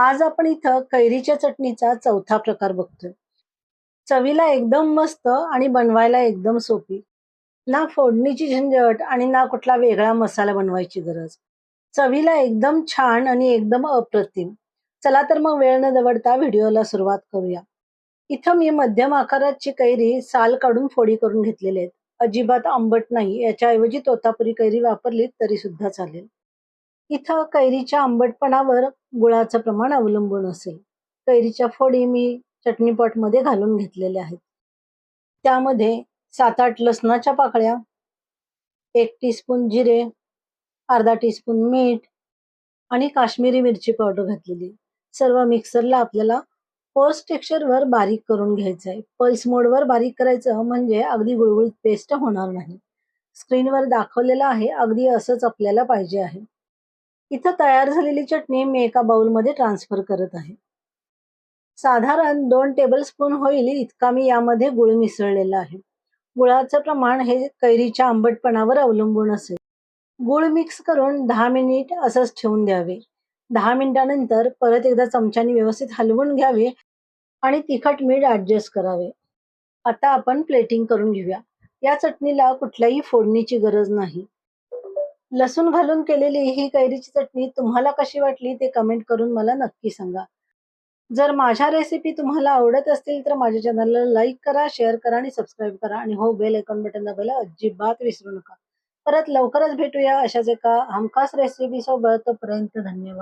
आज आपण इथं कैरीच्या चटणीचा चौथा प्रकार बघतोय. चवीला एकदम मस्त आणि बनवायला एकदम सोपी. ना फोडणीची झंझट आणि ना कुठला वेगळा मसाला बनवायची गरज. चवीला एकदम छान आणि एकदम अप्रतिम. चला तर मग वेळ न दवडता व्हिडिओला सुरुवात करूया. इथं मी मध्यम आकाराची कैरी साल काढून फोडी करून घेतलेले आहेत. अजिबात आंबट नाही याच्याऐवजी तोतापुरी कैरी वापरली तरी सुद्धा चालेल. इथं कैरीच्या आंबटपणावर गुळाचं प्रमाण अवलंबून असेल. कैरीच्या फोडी मी चटणी मध्ये घालून घेतलेल्या आहेत. त्यामध्ये सात आठ लसणाच्या पाकळ्या एक टीस्पून जिरे अर्धा टीस्पून मीठ आणि काश्मीरी मिरची पावडर घातलेली. सर्व मिक्सरला आपल्याला पोस्ट टेक्स्चरवर बारीक करून घ्यायचं आहे पल्स मोडवर बारीक करायचं म्हणजे अगदी गुळगुळीत पेस्ट होणार नाही. स्क्रीनवर दाखवलेलं आहे अगदी असंच आपल्याला पाहिजे आहे. इथं तयार झालेली चटणी मी एका बाउलमध्ये ट्रान्सफर करत आहे. साधारण दोन टेबलस्पून होईल इतका मी यामध्ये गुळ मिसळलेला आहे. गुळाचं प्रमाण हे कैरीच्या आंबटपणावर अवलंबून असेल. गुळ मिक्स करून दहा मिनिट असंच ठेवून द्यावे. दहा मिनिटानंतर परत एकदा चमच्याने व्यवस्थित हलवून घ्यावे आणि तिखट मीठ ॲडजस्ट करावे. आता आपण प्लेटिंग करून घेऊया. या चटणीला कुठल्याही फोडणीची गरज नाही. लसूण घालून केलेली ही कैरीची चटणी तुम्हाला कशी वाटली ते कमेंट करून मला नक्की सांगा. जर माझ्या रेसिपी तुम्हाला आवडत असतील तर माझ्या चॅनलला लाईक करा शेअर करा आणि सबस्क्राईब करा आणि हो बेल आयकॉन बटन दाबायला अजिबात विसरू नका. परत लवकरच भेटूया अशाच एका हमखास रेसिपी सोबत. तोपर्यंत धन्यवाद.